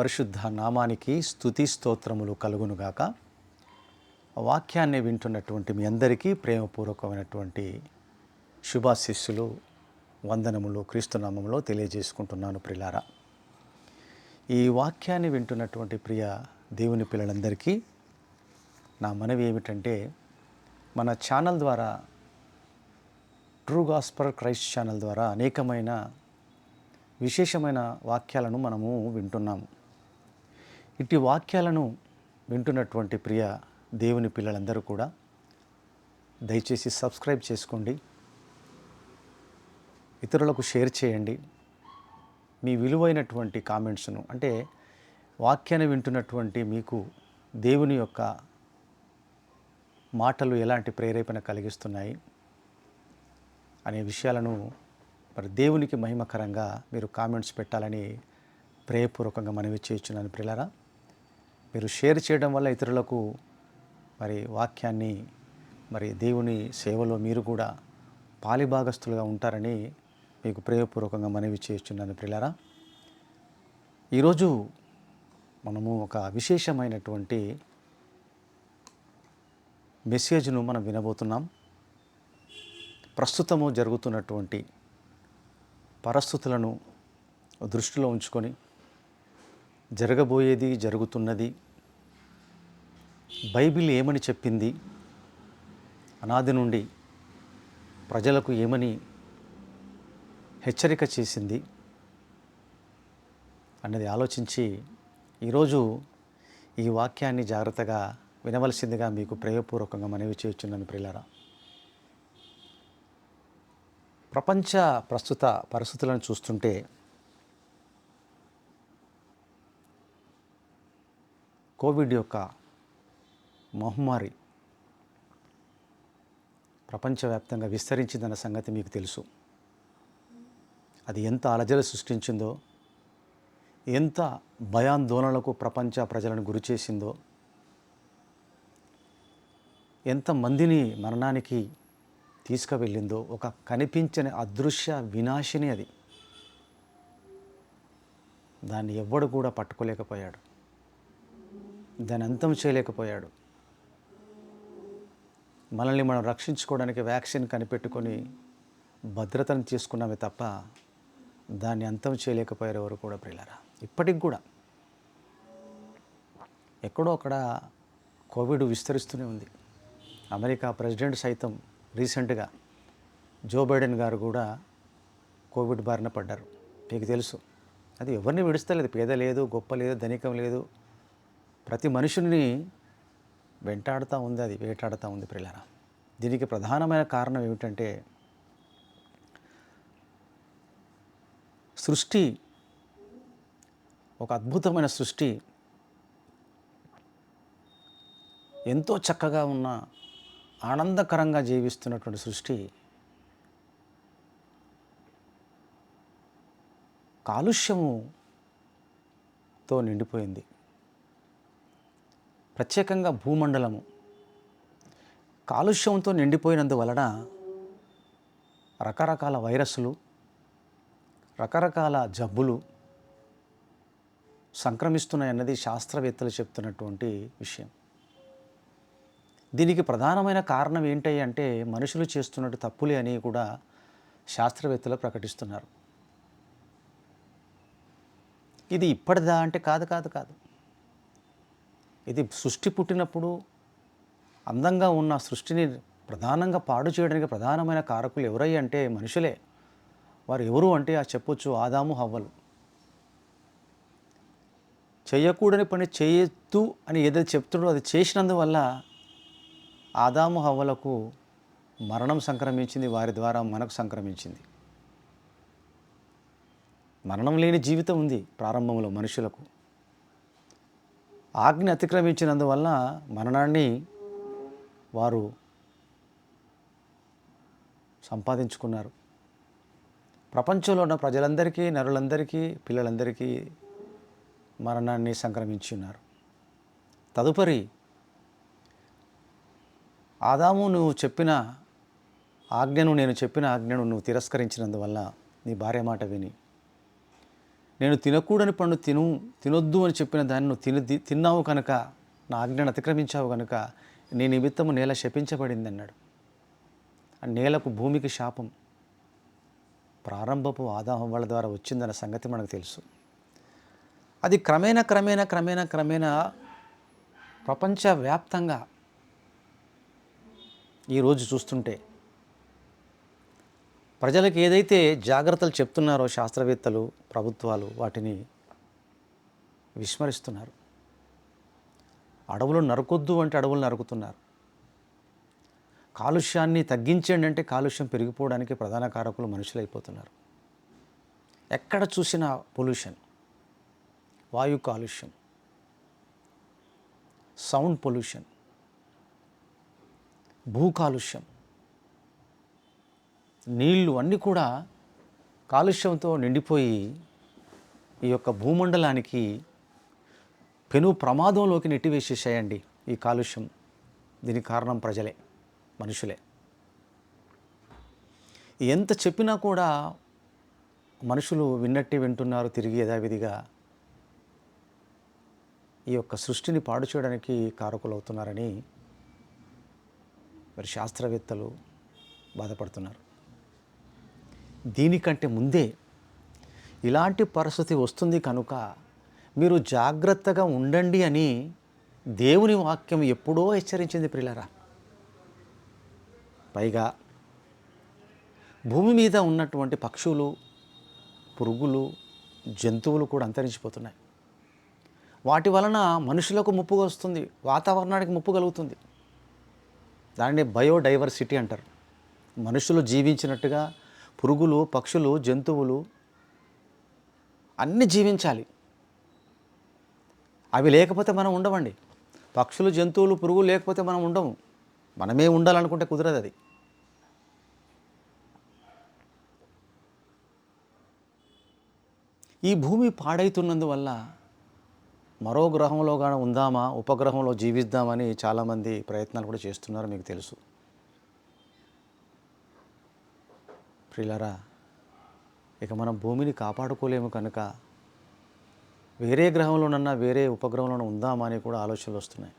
పరిశుద్ధ నామానికి స్థుతి స్తోత్రములు కలుగునుగాక. వాక్యాన్ని వింటున్నటువంటి మీ అందరికీ ప్రేమపూర్వకమైనటువంటి శుభాశిస్సులు వందనములు క్రీస్తునామంలో తెలియజేసుకుంటున్నాను ప్రిలారా. ఈ వాక్యాన్ని వింటున్నటువంటి ప్రియ దేవుని పిల్లలందరికీ నా మనవి ఏమిటంటే మన ఛానల్ ద్వారా ట్రూ గాస్పర్ క్రైస్ట్ ఛానల్ ద్వారా అనేకమైన విశేషమైన వాక్యాలను మనము వింటున్నాము. ఇట్టి వాక్యాలను వింటున్నటువంటి ప్రియ దేవుని పిల్లలందరూ కూడా దయచేసి సబ్స్క్రైబ్ చేసుకోండి. ఇతరులకు షేర్ చేయండి. మీ విలువైనటువంటి కామెంట్స్ను అంటే వాక్యాన్ని వింటున్నటువంటి మీకు దేవుని యొక్క మాటలు ఎలాంటి ప్రేరేపణ కలిగిస్తున్నాయి అనే విషయాలను మరి దేవునికి మహిమకరంగా మీరు కామెంట్స్ పెట్టాలని ప్రేయపూర్వకంగా మనవి చేయించున్నాను ప్రిలరా మీరు షేర్ చేయడం వల్ల ఇతరులకు మరి వాక్యాన్ని మరి దేవుని సేవలో మీరు కూడా పాలిభాగస్తులుగా ఉంటారని మీకు ప్రేమపూర్వకంగా మనవి చేస్తున్నాను ప్రిలారా. ఈరోజు మనము ఒక విశేషమైనటువంటి మెసేజ్ను మనం వినబోతున్నాం. ప్రస్తుతము జరుగుతున్నటువంటి పరిస్థితులను దృష్టిలో ఉంచుకొని జరగబోయేది జరుగుతున్నది. బైబిల్ ఏమని చెప్పింది? అనాది నుండి ప్రజలకు ఏమని హెచ్చరిక చేసింది? అన్నది ఆలోచించి ఈరోజు ఈ వాక్యాన్ని జాగ్రత్తగా వినవలసిందిగా మీకు ప్రేయపూర్వకంగా మనవి చేయుచున్నాను ప్రియులారా. ప్రపంచ ప్రస్తుత పరిస్థితులను చూస్తుంటే కోవిడ్ యొక్క మహమ్మారి ప్రపంచవ్యాప్తంగా విస్తరించిందన్న సంగతి మీకు తెలుసు. అది ఎంత అలజడి సృష్టించిందో ఎంత భయాందోళనలకు ప్రపంచ ప్రజలను గురి చేసిందో ఎంతమందిని మరణానికి తీసుకువెళ్ళిందో ఒక కనిపించని అదృశ్య వినాశిని అది. దాన్ని ఎవ్వడు కూడా పట్టుకోలేకపోయాడు. దాని అంతం చేయలేకపోయాడు. మనల్ని మనం రక్షించుకోవడానికి వ్యాక్సిన్ కనిపెట్టుకొని భద్రతను తీసుకున్నామే తప్ప దాన్ని అంతం చేయలేకపోయారు ఎవరు కూడా ప్రియులరా? ఇప్పటికి కూడా. ఎక్కడో అక్కడ కోవిడ్ విస్తరిస్తూనే ఉంది. అమెరికా ప్రెసిడెంట్ సైతం రీసెంట్గా జో బైడెన్ గారు కూడా కోవిడ్ బారిన పడ్డారు. మీకు తెలుసు. అది ఎవరిని విడుస్తలేదు. పేద లేదు గొప్ప లేదు ధనికం లేదు. ప్రతి మనుషుని వెంటాడుతూ ఉంది అది వేటాడుతూ ఉంది ప్రియులరా దీనికి ప్రధానమైన కారణం ఏమిటంటే సృష్టి ఒక అద్భుతమైన సృష్టి ఎంతో చక్కగా ఉన్న ఆనందకరంగా జీవిస్తున్నటువంటి సృష్టి కాలుష్యముతో నిండిపోయింది. ప్రత్యేకంగా భూమండలము. కాలుష్యంతో నిండిపోయినందువలన రకరకాల వైరస్లు రకరకాల జబ్బులు సంక్రమిస్తున్నాయన్నది శాస్త్రవేత్తలు చెప్తున్నటువంటి విషయం. దీనికి ప్రధానమైన కారణం ఏంటి అంటే మనుషులు చేస్తున్నట్టు తప్పులే అని కూడా శాస్త్రవేత్తలు ప్రకటిస్తున్నారు. ఇది ఇప్పటిదా అంటే కాదు కాదు కాదు. ఇది సృష్టి పుట్టినప్పుడు అందంగా ఉన్న సృష్టిని ప్రధానంగా పాడు చేయడానికి ప్రధానమైన కారకులు ఎవరై అంటే మనుషులే. వారు ఎవరు అంటే ఆ చెప్పొచ్చు ఆదాము హవ్వలు. చేయకూడని పని చేయొద్దు అని ఏదైతే చెప్తుడో అది చేసినందువల్ల ఆదాము హవ్వలకు మరణం సంక్రమించింది వారి ద్వారా మనకు సంక్రమించింది. మరణం లేని జీవితం ఉంది ప్రారంభంలో మనుషులకు. ఆజ్ఞ అతిక్రమించినందువల్ల మరణాన్ని వారు సంపాదించుకున్నారు. ప్రపంచంలో ఉన్న ప్రజలందరికీ నరులందరికీ పిల్లలందరికీ మరణాన్ని సంక్రమించి ఉన్నారు తదుపరి ఆదాము నువ్వు చెప్పిన ఆజ్ఞను నేను చెప్పిన ఆజ్ఞను నువ్వు తిరస్కరించినందువల్ల నీ భార్య మాట విని నేను తినకూడని పండు తిను తినొద్దు అని చెప్పిన దాన్ని నువ్వు తిని తిన్నావు కనుక నా ఆజ్ఞను అతిక్రమించావు కనుక నీ నిమిత్తము నేల శపించబడింది అన్నాడు నేలకు భూమికి శాపం ప్రారంభపు ఆదాహం వాళ్ళ ద్వారా వచ్చిందన్న సంగతి మనకు తెలుసు. అది క్రమేణా క్రమేణా క్రమేణా క్రమేణా ప్రపంచవ్యాప్తంగా ఈరోజు చూస్తుంటే ప్రజలకు ఏదైతే జాగ్రత్తలు చెప్తున్నారో శాస్త్రవేత్తలు ప్రభుత్వాలు వాటిని విస్మరిస్తున్నారు. అడవులు నరకొద్దు అంటే అడవులు నరుకుతున్నారు. కాలుష్యాన్ని తగ్గించండి అంటే కాలుష్యం పెరిగిపోవడానికి ప్రధాన కారకులు మనుషులైపోతున్నారు. ఎక్కడ చూసినా పొల్యూషన్ వాయు కాలుష్యం సౌండ్ పొల్యూషన్ భూ కాలుష్యం నీళ్ళు అన్నీ కూడా కాలుష్యంతో నిండిపోయి ఈ యొక్క భూమండలానికి పెను ప్రమాదంలోకి నెట్టివేసేసాయండి ఈ కాలుష్యం. దీనికి కారణం ప్రజలే మనుషులే. ఎంత చెప్పినా కూడా మనుషులు విన్నట్టే వింటున్నారు తిరిగి యథావిధిగా. ఈ యొక్క సృష్టిని పాడు చేయడానికి కారకులవుతున్నారని మరి శాస్త్రవేత్తలు బాధపడుతున్నారు. దీనికంటే ముందే ఇలాంటి పరిస్థితి వస్తుంది కనుక మీరు జాగ్రత్తగా ఉండండి అని దేవుని వాక్యం ఎప్పుడో హెచ్చరించింది ప్రిలరా పైగా భూమి మీద ఉన్నటువంటి పక్షులు పురుగులు జంతువులు కూడా అంతరించిపోతున్నాయి. వాటి వలన మనుషులకు ముప్పు వస్తుంది వాతావరణానికి ముప్పు కలుగుతుంది. దానిని బయోడైవర్సిటీ అంటారు. మనుషులు జీవించినట్టుగా పురుగులు పక్షులు జంతువులు అన్నీ జీవించాలి. అవి లేకపోతే మనం ఉండమండి. పక్షులు జంతువులు పురుగులు లేకపోతే మనం ఉండము. మనమే ఉండాలనుకుంటే కుదరదు అది. ఈ భూమి పాడైతున్నందువల్ల మరో గ్రహంలో కానీ ఉందామా? ఉపగ్రహంలో జీవిద్దామని చాలామంది ప్రయత్నాలు కూడా చేస్తున్నారు మీకు తెలుసు. ప్రిలరా ఇక మనం భూమిని కాపాడుకోలేము కనుక వేరే గ్రహంలోనన్నా వేరే ఉపగ్రహంలోనూ ఉందామా అని కూడా ఆలోచనలు వస్తున్నాయి.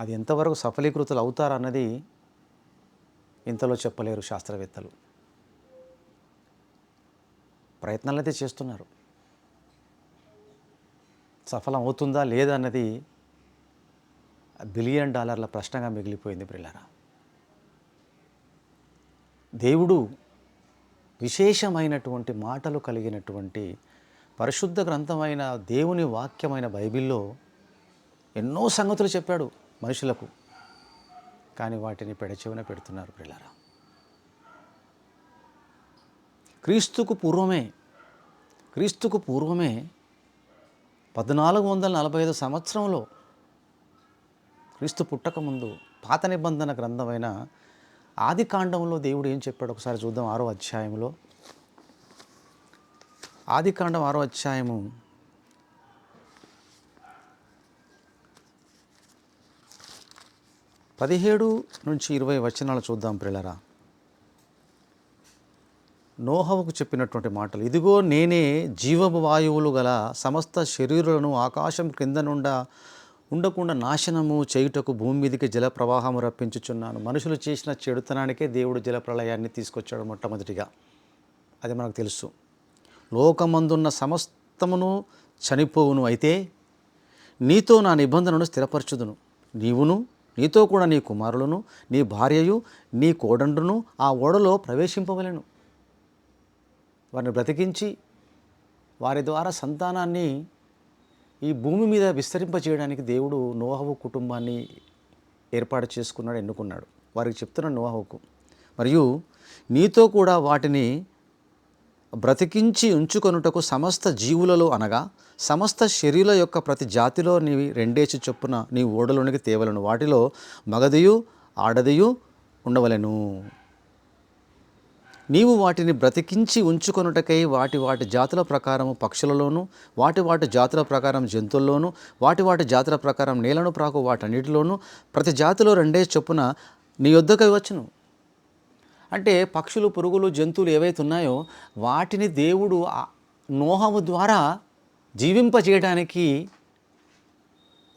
అది ఎంతవరకు సఫలీకృతులు అవుతారన్నది ఇంతలో చెప్పలేరు శాస్త్రవేత్తలు. ప్రయత్నాలైతే చేస్తున్నారు. సఫలం అవుతుందా లేదా అన్నది బిలియన్ డాలర్ల ప్రశ్నగా మిగిలిపోయింది ప్రిల్లరా దేవుడు విశేషమైనటువంటి మాటలు కలిగినటువంటి పరిశుద్ధ గ్రంథమైన దేవుని వాక్యమైన బైబిల్లో ఎన్నో సంగతులు చెప్పాడు మనుషులకు. కానీ వాటిని పెడచెవిన పెడుతున్నారు పిల్లరా క్రీస్తుకు పూర్వమే క్రీస్తుకు పూర్వమే పద్నాలుగు వందల నలభై ఐదు సంవత్సరంలో క్రీస్తు పుట్టకముందు పాత నిబంధన గ్రంథమైన ఆది కాండంలో దేవుడు ఏం చెప్పాడు? ఒకసారి చూద్దాం ఆరో అధ్యాయంలో ఆది కాండం ఆరో అధ్యాయము. పదిహేడు నుంచి ఇరవై వచనాలు చూద్దాం ప్రిలరా. నోహవుకు చెప్పినటువంటి మాటలు ఇదిగో నేనే జీవవాయువులు గల సమస్త శరీరులను ఆకాశం క్రింద నుండా ఉండకుండా నాశనము చేయుటకు భూమి మీదకి జల ప్రవాహము రప్పించుచున్నాను. మనుషులు చేసిన చెడుతనానికే దేవుడు జల ప్రళయాన్ని తీసుకొచ్చాడు మొట్టమొదటిగా. అది మనకు తెలుసు. లోకమందున్న సమస్తమును చనిపోవును అయితే నీతో నా నిబంధనను స్థిరపరచుదును. నీవును నీతో కూడా నీ కుమారులను నీ భార్యయు నీ కోడండును ఆ ఓడలో ప్రవేశింపవలను. వారిని బ్రతికించి వారి ద్వారా సంతానాన్ని ఈ భూమి మీద విస్తరింపజేయడానికి దేవుడు నోహవు కుటుంబాన్ని ఏర్పాటు చేసుకున్నాడు ఎన్నుకున్నాడు. వారికి చెప్తున్నాడు నోహవుకు మరియు నీతో కూడా వాటిని బ్రతికించి ఉంచుకొనుటకు సమస్త జీవులలో అనగా సమస్త శరీరుల యొక్క ప్రతి జాతిలో నీ రెండేసి చొప్పున నీ ఓడలోనికి తేవలను. వాటిలో మగదియు ఆడదియు ఉండవలెను. నీవు వాటిని బ్రతికించి ఉంచుకొనుటకై వాటి వాటి జాతుల ప్రకారం పక్షులలోనూ వాటి వాటి జాతుల ప్రకారం జంతువుల్లోనూ వాటి వాటి జాతుల ప్రకారం నేలను ప్రాకు వాటన్నిటిలోనూ ప్రతి జాతిలో రెండే చొప్పున నీ యొద్దకు వచ్చును. అంటే పక్షులు పురుగులు జంతువులు ఏవైతే ఉన్నాయో వాటిని దేవుడు నోహము ద్వారా జీవింపజేయడానికి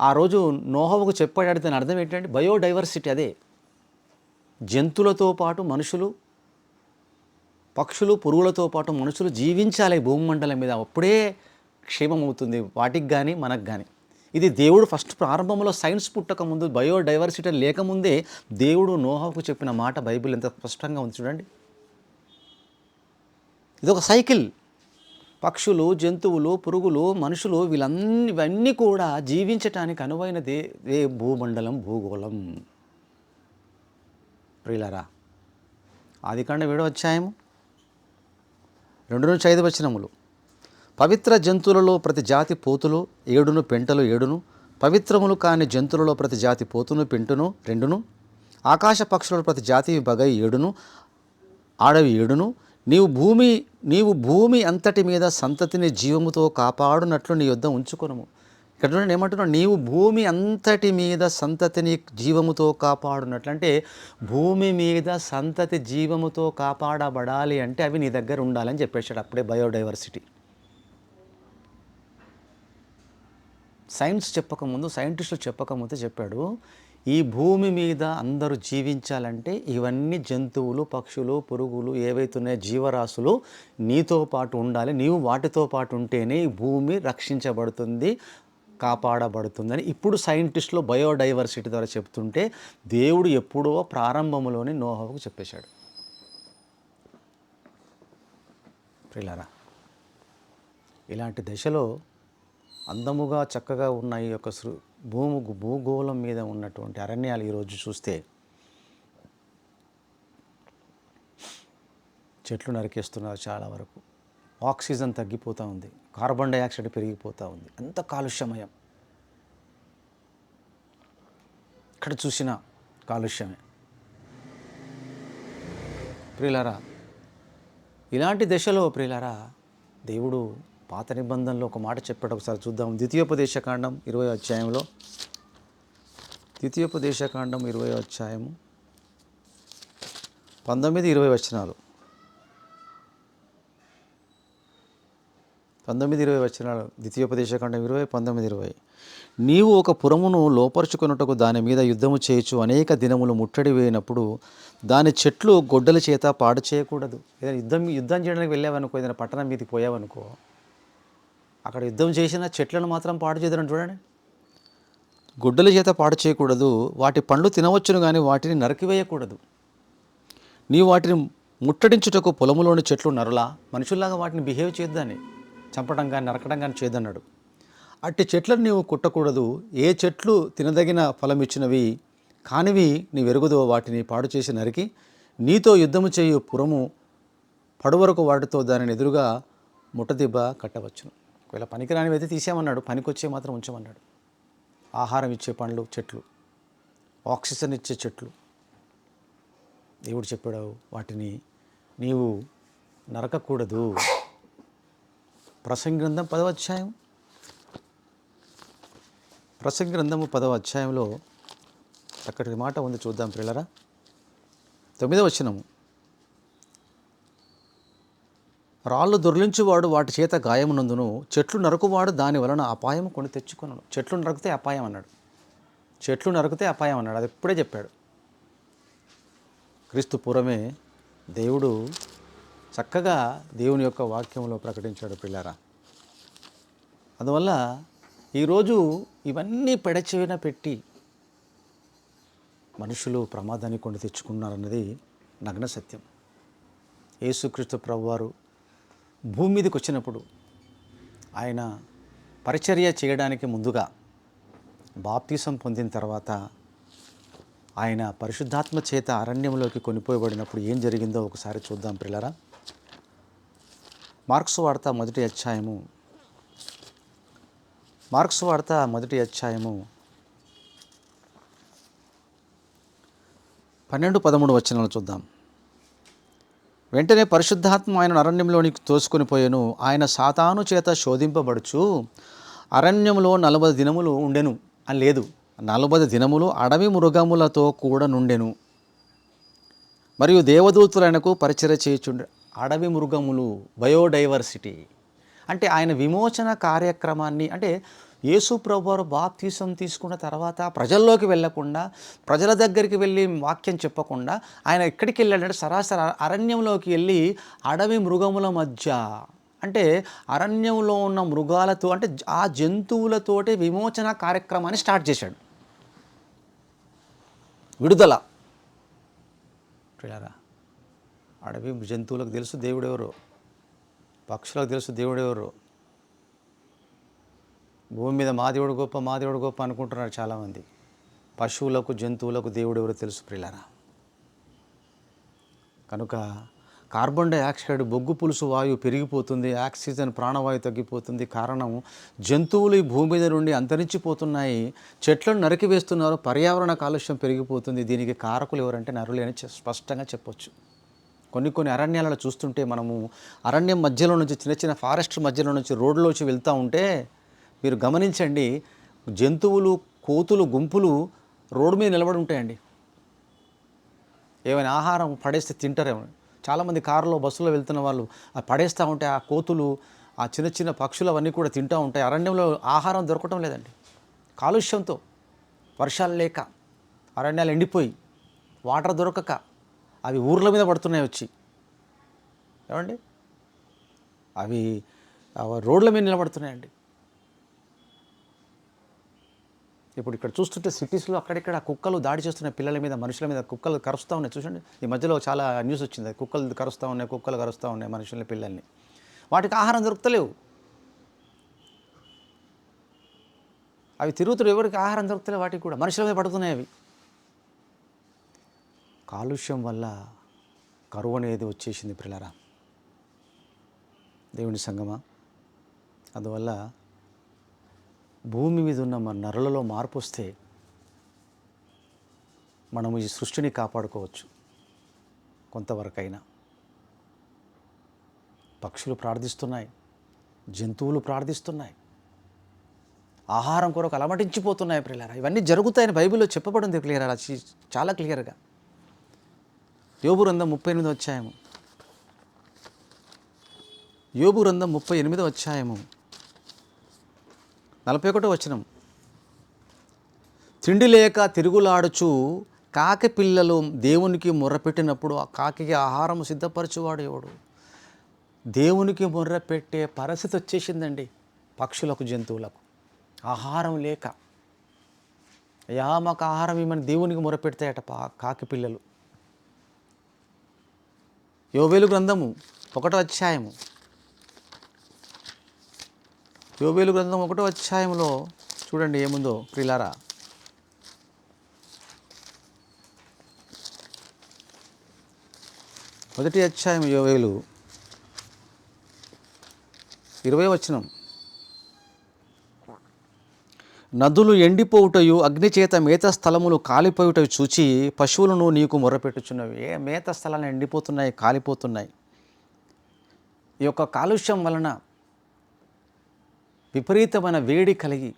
ఆ రోజు నోహముకు చెప్పాడు దాని అర్థం ఏంటంటే బయోడైవర్సిటీ అదే. జంతువులతో పాటు మనుషులు పక్షులు పురుగులతో పాటు మనుషులు జీవించాలి భూమండలం మీద. అప్పుడే క్షేమం అవుతుంది వాటికి కానీ మనకు కానీ ఇది దేవుడు ఫస్ట్ ప్రారంభంలో సైన్స్ పుట్టకముందు బయోడైవర్సిటీ లేకముందే దేవుడు నోహాకు చెప్పిన మాట బైబిల్ ఎంత స్పష్టంగా ఉంది చూడండి. ఇది ఒక సైకిల్. పక్షులు జంతువులు పురుగులు మనుషులు వీళ్ళన్ని ఇవన్నీ కూడా జీవించటానికి అనువైనదే ఏ భూమండలం భూగోళం. ప్రియులరా ఆదికాండ ఏడో అధ్యాయము? రెండు నుంచి ఐదు వచనములు. పవిత్ర జంతువులలో ప్రతి జాతి పోతులు ఏడును పెంటలు ఏడును. పవిత్రములు కాని జంతువులలో ప్రతి జాతి పోతును పెంటును రెండును. ఆకాశ పక్షులలో ప్రతి జాతి బగై ఏడును ఆడవి ఏడును. నీవు భూమి నీవు భూమి అంతటి మీద సంతతిని జీవముతో కాపాడునట్లు నీ యుద్ధం ఉంచుకొనము. ఇక్కడ చూడండి ఏమంటున్నావు నీవు భూమి అంతటి మీద సంతతిని జీవముతో కాపాడునట్లంటే భూమి మీద సంతతి జీవముతో కాపాడబడాలి అంటే అవి నీ దగ్గర ఉండాలని చెప్పేశాడు అప్పుడే బయోడైవర్సిటీ. సైన్స్ చెప్పకముందు సైంటిస్టులు చెప్పకముందే చెప్పాడు ఈ భూమి మీద అందరూ జీవించాలంటే ఇవన్నీ జంతువులు పక్షులు పురుగులు ఏవైతే ఉన్నాయో జీవరాశులు నీతో పాటు ఉండాలి. నీవు వాటితో పాటు ఉంటేనే ఈ భూమి రక్షించబడుతుంది. కాపాడబడుతుందని ఇప్పుడు సైంటిస్టులు బయోడైవర్సిటీ ద్వారా చెప్తుంటే దేవుడు ఎప్పుడో ప్రారంభంలోనే నోహకు చెప్పేశాడు. ప్రిలారా ఇలాంటి దశలో అందముగా చక్కగా ఉన్న ఈ యొక్క సృ భూము భూగోళం మీద ఉన్నటువంటి అరణ్యాలు ఈరోజు చూస్తే చెట్లు నరికేస్తున్నారు చాలా వరకు. ఆక్సిజన్ తగ్గిపోతూ ఉంది. కార్బన్ డైఆక్సైడ్ పెరిగిపోతూ ఉంది. అంత కాలుష్యమయం. ఇక్కడ చూసిన కాలుష్యమే. ప్రియులారా ఇలాంటి దశలో ప్రియులారా దేవుడు పాత నిబంధనలో ఒక మాట చెప్పాడు. ఒకసారి చూద్దాం. ద్వితీయోపదేశకాండం ఇరవై అధ్యాయంలో. ద్వితీయోపదేశకాండం ఇరవై అధ్యాయము పంతొమ్మిది ఇరవై వచనాలు. పంతొమ్మిది ఇరవై వచనాలు ద్వితీయోపదేశకాండం ఇరవై పంతొమ్మిది ఇరవై. నీవు ఒక పురమును లోపరుచుకొనుటకు దాని మీద యుద్ధము చేయొచ్చు అనేక దినములు ముట్టడి వేయినప్పుడు దాని చెట్లు గొడ్డల చేత పాడు చేయకూడదు. ఏదైనా యుద్ధం యుద్ధం చేయడానికి వెళ్ళావనుకో ఏదైనా పట్టణం మీదకి పోయావనుకో అక్కడ యుద్ధం చేసిన చెట్లను మాత్రం పాడు చేద్దాం చూడండి. గుడ్డల చేత పాడు చేయకూడదు వాటి పండ్లు తినవచ్చును కానీ వాటిని నరికివేయకూడదు నీవు వాటిని ముట్టడించుటకు పొలములోని చెట్లు నరులా మనుషుల్లాగా వాటిని బిహేవ్ చేద్దాని చంపడం కానీ నరకడం కానీ చేయదన్నాడు. అట్టి చెట్లను నీవు కుట్టకూడదు. ఏ చెట్లు తినదగిన ఫలం ఇచ్చినవి కానివి నీ వెరుగుదో వాటిని పాడు చేసి నరికి నీతో యుద్ధము చేయు పురము పడువరకు వాటితో దానిని ఎదురుగా ముట్టదిబ్బ కట్టవచ్చును. ఒకవేళ పనికిరానివి అయితే తీసేయమన్నాడు. పనికొచ్చే మాత్రం ఉంచమన్నాడు. ఆహారం ఇచ్చే పండ్లు చెట్లు ఆక్సిజన్ ఇచ్చే చెట్లు. దేవుడు చెప్పాడు వాటిని నీవు నరకకూడదు. ప్రసంగ్రంథం పదవ అధ్యాయం. ప్రసంగ్రంథము పదవ అధ్యాయంలో అక్కడికి మాట ఉంది చూద్దాం పిల్లరా తొమ్మిదవ వచనము. రాళ్ళు దొర్లించువాడు వాటి చేత గాయమునందును చెట్లు నరుకువాడు దాని వలన అపాయం కొని తెచ్చుకున్నాడు చెట్లు నరికితే అపాయం అన్నాడు. చెట్లు నరికితే అపాయం అన్నాడు. అది ఇప్పుడే చెప్పాడు. క్రీస్తు పూర్వమే దేవుడు చక్కగా దేవుని యొక్క వాక్యంలో ప్రకటించాడు పిల్లారా. అందువల్ల ఈరోజు ఇవన్నీ పెడచెవిన పెట్టి మనుషులు ప్రమాదాన్ని కొని తెచ్చుకున్నారన్నది నగ్న సత్యం. యేసుక్రీస్తు ప్రభువారు భూమి మీదకి వచ్చినప్పుడు ఆయన పరిచర్య చేయడానికి ముందుగా బాప్తీసం పొందిన తర్వాత ఆయన పరిశుద్ధాత్మ చేత అరణ్యంలోకి కొనిపోయబడినప్పుడు ఏం జరిగిందో ఒకసారి చూద్దాం పిల్లరా. మార్క్స్ వార్త మొదటి అధ్యాయము. మార్క్స్ వార్త మొదటి అధ్యాయము. పన్నెండు పదమూడు వచనాలు చూద్దాం. వెంటనే పరిశుద్ధాత్మ ఆయన అరణ్యంలోనికి తోసుకొని పోయాను. ఆయన సాతాను చేత శోధింపబడుచు అరణ్యంలో నలభై దినములు ఉండెను అని లేదు. నలభై దినములు అడవి మృగములతో కూడా నుండెను మరియు దేవదూతులైనకు పరిచయ చేయుచుండే అడవి మృగములు బయోడైవర్సిటీ. అంటే ఆయన విమోచన కార్యక్రమాన్ని అంటే యేసు ప్రభువారు బాప్తీసం తీసుకున్న తర్వాత ప్రజల్లోకి వెళ్ళకుండా ప్రజల దగ్గరికి వెళ్ళి వాక్యం చెప్పకుండా ఆయన ఎక్కడికి వెళ్ళాడంటే సరాసరి అరణ్యంలోకి వెళ్ళి అడవి మృగముల మధ్య. అంటే అరణ్యంలో ఉన్న మృగాలతో అంటే ఆ జంతువులతోటి విమోచన కార్యక్రమాన్ని స్టార్ట్ చేశాడు. విడుదల. అడవి జంతువులకు తెలుసు దేవుడు ఎవరు పక్షులకు తెలుసు దేవుడు ఎవరు భూమి మీద మా దేవుడు గొప్ప మా దేవుడు గొప్ప అనుకుంటున్నారు చాలామంది. పశువులకు జంతువులకు దేవుడు ఎవరు తెలుసు ప్రియులారా? కనుక కార్బన్ డైఆక్సైడ్ బొగ్గు పులుసు వాయువు పెరిగిపోతుంది ఆక్సిజన్ ప్రాణవాయువు తగ్గిపోతుంది. కారణం జంతువులు ఈ భూమి మీద నుండి అంతరించిపోతున్నాయి. చెట్లను నరికివేస్తున్నారు. పర్యావరణ కాలుష్యం పెరిగిపోతుంది. దీనికి కారకులు ఎవరంటే నరులేని స్పష్టంగా చెప్పొచ్చు. కొన్ని కొన్ని అరణ్యాలలో చూస్తుంటే మనము అరణ్యం మధ్యలో నుంచి చిన్న చిన్న ఫారెస్ట్ మధ్యలో నుంచి రోడ్లోంచి వెళ్తూ ఉంటే మీరు గమనించండి జంతువులు కోతులు గుంపులు రోడ్డు మీద నిలబడి ఉంటాయండి. ఏమైనా ఆహారం పడేస్తే తింటారేమో. చాలామంది కారులో బస్సులో వెళ్తున్న వాళ్ళు పడేస్తూ ఉంటే ఆ కోతులు ఆ చిన్న చిన్న పక్షులు అవన్నీ కూడా తింటూ ఉంటాయి. అరణ్యంలో ఆహారం దొరకటం లేదండి. కాలుష్యంతో వర్షాలు లేక అరణ్యాలు ఎండిపోయి వాటర్ దొరకక అవి ఊర్ల మీద పడుతున్నాయి వచ్చి. ఏమండి? అవి రోడ్ల మీద నిలబడుతున్నాయండి. ఇప్పుడు ఇక్కడ చూస్తుంటే సిటీస్లో అక్కడిక్కడ కుక్కలు దాడి చేస్తున్నాయి పిల్లల మీద మనుషుల మీద కుక్కలు కరుస్తూ ఉన్నాయి. చూసండి ఈ మధ్యలో చాలా న్యూస్ వచ్చింది. కుక్కలు కరుస్తూ ఉన్నాయి కుక్కలు కరుస్తూ ఉన్నాయి మనుషుల పిల్లల్ని. వాటికి ఆహారం దొరుకుతలేవు. అవి తిరుగుతుడు ఎవరికి ఆహారం దొరుకుతలేవు వాటికి కూడా. మనుషుల మీద పడుతున్నాయి అవి. కాలుష్యం వల్ల కరువు అనేది వచ్చేసింది పిల్లరా దేవుని సంగమా. అందువల్ల భూమి మీద ఉన్న మన నరులలో మార్పు వస్తే మనము ఈ సృష్టిని కాపాడుకోవచ్చు కొంతవరకైనా. పక్షులు ప్రార్థిస్తున్నాయి జంతువులు ప్రార్థిస్తున్నాయి ఆహారం కొరకు అలమటించిపోతున్నాయి ప్రియులారా ఇవన్నీ జరుగుతాయని బైబిల్లో చెప్పబడింది క్లియర్ చాలా క్లియర్గా. యోబు గ్రంథం ముప్పై ఎనిమిది అధ్యాయము. యోబు గ్రంథం ముప్పై ఎనిమిది అధ్యాయము. నలభై ఒకటో వచనం. తిండి లేక తిరుగులాడుచు కాకి పిల్లలు దేవునికి మొర్రపెట్టినప్పుడు ఆ కాకికి ఆహారం సిద్ధపరచువాడు ఎవడు? దేవునికి మొర్రపెట్టే పరిస్థితి వచ్చేసిందండి పక్షులకు జంతువులకు. ఆహారం లేక. అయ్యా మాకు ఆహారం ఇవ్వమని దేవునికి మొరపెడతాయట పా కాకి పిల్లలు. యోవేలు గ్రంథము ఒకటో అధ్యాయము. యోవేలు గ్రంథం ఒకటో అధ్యాయంలో చూడండి ఏముందో ప్రిలారా. మొదటి అధ్యాయం యోవేలు. ఇరవై వచనం. నదులు ఎండిపోవుటయు అగ్నిచేత మేత స్థలములు కాలిపోయుటవి చూచి పశువులను నీకు మొర్రపెట్టుచున్నవి ఏ మేత స్థలాలు ఎండిపోతున్నాయి కాలిపోతున్నాయి? ఈ యొక్క కాలుష్యం వలన విపరీతమైన వేడి కలిగి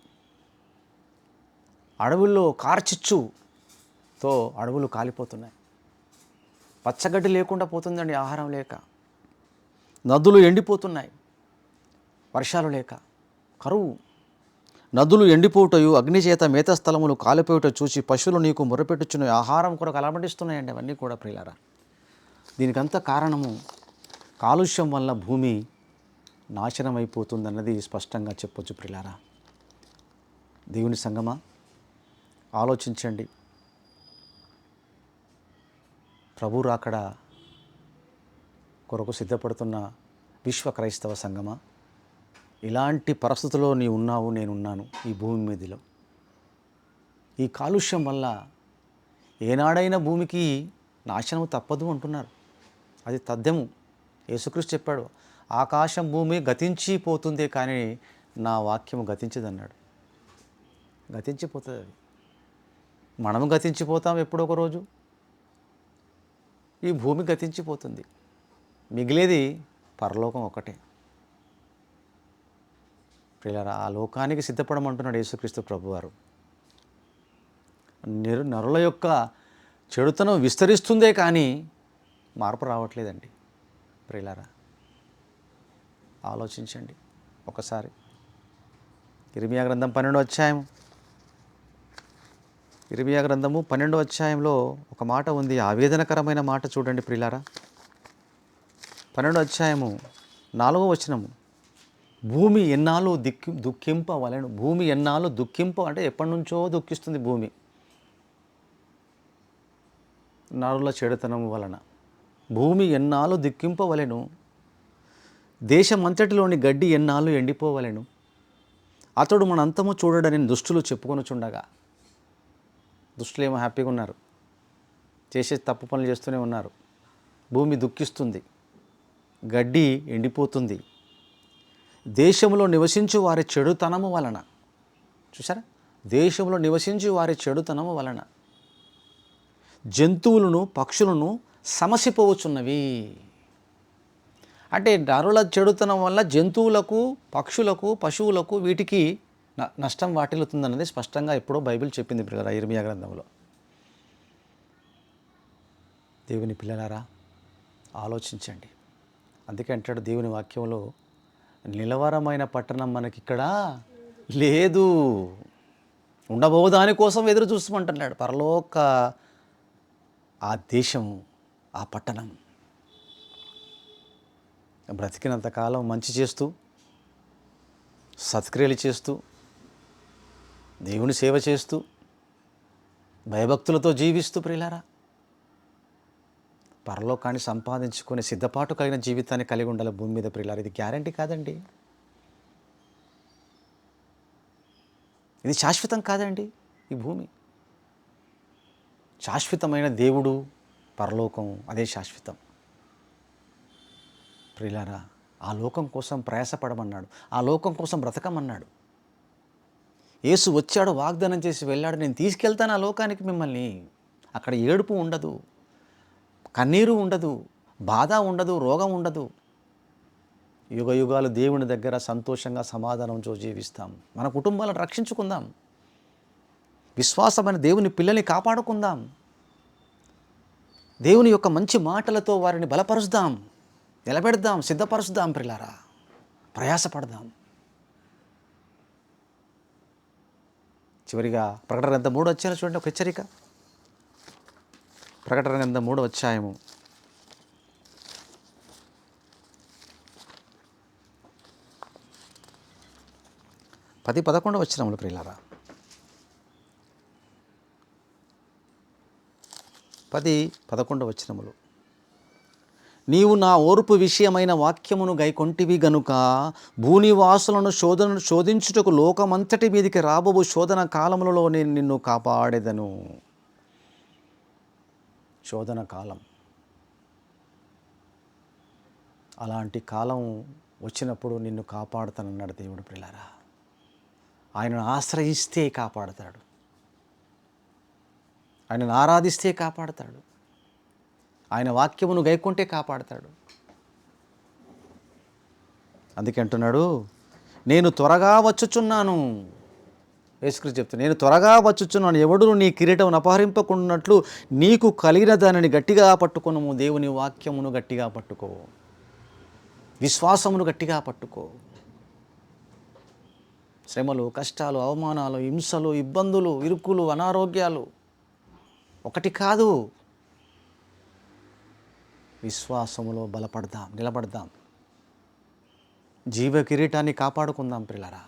అడవుల్లో కార్చిచ్చుతో అడవులు కాలిపోతున్నాయి. పచ్చగడ్డి లేకుండా పోతుందండి ఆహారం లేక. నదులు ఎండిపోతున్నాయి వర్షాలు లేక. కరువు నదులు ఎండిపోవుటయు అగ్నిచేత మేత స్థలములు కాలిపోవుట చూసి పశువులు నీకు మొరపెట్టుచున్న ఆహారం కొరకు అలమటిస్తున్నాయండి అవన్నీ కూడా ప్రియులారా. దీనికంతా కారణము కాలుష్యం వల్ల భూమి నాశనం అయిపోతుందన్నది స్పష్టంగా చెప్పొచ్చు ప్రిలారా దేవుని సంగమా? ఆలోచించండి. ప్రభు రాకడ కొరకు సిద్ధపడుతున్న విశ్వ క్రైస్తవ సంగమా? ఇలాంటి పరిస్థితుల్లో నీ ఉన్నావు నేనున్నాను ఈ భూమి మీదలో. ఈ కాలుష్యం వల్ల ఏనాడైనా భూమికి నాశనం తప్పదు అంటున్నారు. అది తథ్యము. యేసుక్రీస్తు చెప్పాడు ఆకాశం భూమి గతించిపోతుంది కానీ నా వాక్యము గతించదన్నాడు. గతించిపోతుంది అది. మనము గతించిపోతాం ఎప్పుడో ఒక రోజు. ఈ భూమి గతించిపోతుంది. మిగిలేది పరలోకం ఒకటే ప్రియులారా ఆ లోకానికి సిద్ధపడమంటున్నాడు యేసుక్రీస్తు ప్రభువారు. నిరు నరుల యొక్క చెడుతనం విస్తరిస్తుందే కానీ మార్పు రావట్లేదండి. ప్రియులారా ఆలోచించండి ఒకసారి. ఇరిమియా గ్రంథం పన్నెండో అధ్యాయం ఇరిమియా గ్రంథము పన్నెండో అధ్యాయంలో ఒక మాట ఉంది. ఆవేదనకరమైన మాట చూడండి ప్రియులారా. పన్నెండో అధ్యాయము నాలుగో వచనము. భూమి ఎన్నాళ్ళు దిక్కి దుఃఖింపవలను. భూమి ఎన్నాళ్ళు దుఃఖింప అంటే ఎప్పటి నుంచో దుఃఖిస్తుంది భూమి. నరుల చెడుతనం వలన. భూమి ఎన్నాళ్ళు దిక్కింపవలెను. దేశమంతటిలోని గడ్డి ఎన్నాళ్ళు ఎండిపోవలెను. అతడు మన అంతము చూడడని దుష్టులు చెప్పుకొనుచుండగా. దుష్టులు ఏమో హ్యాపీగా ఉన్నారు. చేసే తప్పు పనులు చేస్తూనే ఉన్నారు. భూమి దుఃఖిస్తుంది. గడ్డి ఎండిపోతుంది. దేశంలో నివసించు వారి చెడుతనము వలన. చూసారా దేశంలో నివసించు వారి చెడుతనము వలన. జంతువులను పక్షులను సమసిపోవచ్చున్నవి. అంటే నరుల చెడుతనం వల్ల జంతువులకు పక్షులకు పశువులకు వీటికి న- నష్టం వాటిల్లుతుందన్నది స్పష్టంగా ఎప్పుడో బైబిల్ చెప్పింది పిల్లరా ఇర్మియా గ్రంథంలో. దేవుని పిల్లలారా ఆలోచించండి. అందుకే అంటాడు దేవుని వాక్యంలో నిలవరమైన పట్టణం మనకిక్కడ లేదు. ఉండబో దానికోసం ఎదురు చూస్తామంటున్నాడు పరలోక ఆ దేశం ఆ పట్టణం. బ్రతికినంత కాలం మంచి చేస్తూ సత్క్రియలు చేస్తూ దేవుని సేవ చేస్తూ భయభక్తులతో జీవిస్తూ ప్రియులారా పరలోకాన్ని సంపాదించుకునే సిద్ధపాటు కలిగిన జీవితాన్ని కలిగి ఉండాలి భూమి మీద ప్రియులారా. ఇది గ్యారంటీ కాదండి. ఇది శాశ్వతం కాదండి ఈ భూమి. శాశ్వతమైన దేవుడు పరలోకం అదే శాశ్వతం. ప్రిలారా ఆ లోకం కోసం ప్రయాసపడమన్నాడు. ఆ లోకం కోసం బ్రతకమన్నాడు. యేసు వచ్చాడు వాగ్దానం చేసి వెళ్ళాడు. నేను తీసుకెళ్తాను ఆ లోకానికి మిమ్మల్ని. అక్కడ ఏడుపు ఉండదు. కన్నీరు ఉండదు బాధ ఉండదు రోగం ఉండదు. యుగ యుగాలు దేవుని దగ్గర సంతోషంగా సమాధానంతో జీవిస్తాం. మన కుటుంబాలను రక్షించుకుందాం. విశ్వాసమైన దేవుని పిల్లల్ని కాపాడుకుందాం. దేవుని యొక్క మంచి మాటలతో వారిని బలపరుస్తాం. నిలబెడదాం సిద్ధపరుస్తాం పిల్లారా ప్రయాసపడదాం. చివరిగా ప్రకటన ఎంత మూడు వచ్చాయో చూడండి ఒక హెచ్చరిక. ప్రకటన గ్రంథం మూడు అధ్యాయము. పది పదకొండు వచ్చినములు ప్రియులారా. పది పదకొండు వచ్చినములు నీవు నా ఓర్పు విషయమైన వాక్యమును గైకొంటివి గనుక భూనివాసులను శోధన శోధించుటకు లోకమంతటి మీదికి రాబోవు శోధన కాలములలో నేను నిన్ను కాపాడేదను. శోధన కాలం. అలాంటి కాలం వచ్చినప్పుడు నిన్ను కాపాడుతానన్నాడు దేవుడు పిల్లరా ఆయనను ఆశ్రయిస్తే కాపాడతాడు. ఆయనను ఆరాధిస్తే కాపాడతాడు. ఆయన వాక్యమును గైకుంటే కాపాడతాడు. అందుకే అంటున్నాడు నేను త్వరగా వచ్చుచున్నాను. యేసుక్రీస్తు చెప్తాను నేను త్వరగా వచ్చుచున్నాను ఎవడు నీ కిరీటం అపహరింపకున్నట్లు నీకు కలిగిన దానిని గట్టిగా పట్టుకొనుము దేవుని వాక్యమును గట్టిగా పట్టుకో. విశ్వాసమును గట్టిగా పట్టుకో. శ్రమలు కష్టాలు అవమానాలు హింసలు ఇబ్బందులు ఇరుకులు అనారోగ్యాలు ఒకటి కాదు. విశ్వాసములో బలపడదాం నిలబడదాం. జీవ కిరీటాన్ని కాపాడుకుందాం పిల్లరా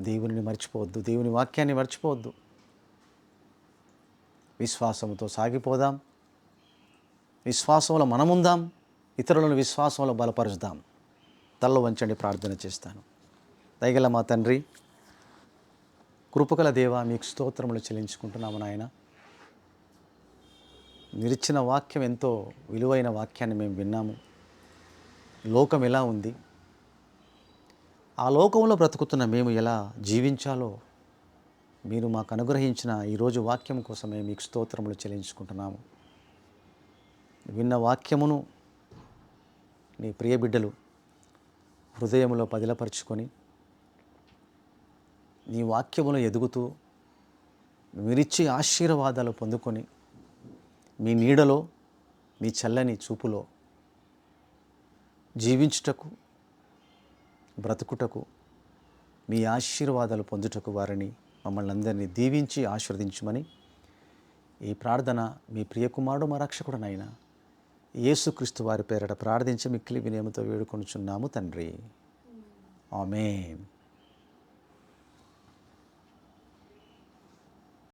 దేవుని మర్చిపోవద్దు దేవుని వాక్యాన్ని మర్చిపోవద్దు. విశ్వాసంతో సాగిపోదాం. విశ్వాసంలో మనముందాం. ఇతరులను విశ్వాసంలో బలపరుచుదాం తల్ల వంచండి ప్రార్థన చేస్తాను. దయగల మా తండ్రి కృపకల దేవ మీకు స్తోత్రములు చెల్లించుకుంటున్నాము నాయన. నిరిచిన వాక్యం ఎంతో విలువైన వాక్యాన్ని మేము విన్నాము. లోకం ఎలా ఉంది? ఆ లోకంలో బ్రతుకుతున్న మేము ఎలా జీవించాలో మీరు మాకు అనుగ్రహించిన ఈరోజు వాక్యం కోసమే మీకు స్తోత్రములు చెల్లించుకుంటున్నాము. విన్న వాక్యమును నీ ప్రియ బిడ్డలు హృదయంలో పదిలపరుచుకొని నీ వాక్యమును ఎదుగుతూ మీరిచ్చే ఆశీర్వాదాలు పొందుకొని మీ నీడలో మీ చల్లని చూపులో జీవించుటకు బ్రతుకుటకు మీ ఆశీర్వాదాలు పొందుటకు వారిని మమ్మల్ని అందరినీ దీవించి ఆశీర్వదించమని ఈ ప్రార్థన మీ ప్రియకుమారుడు మా రక్షకుడనైన యేసుక్రీస్తు వారి పేరట ప్రార్థించి మిక్కిలి వినయముతో వేడుకొనుచున్నాము తండ్రి. ఆమె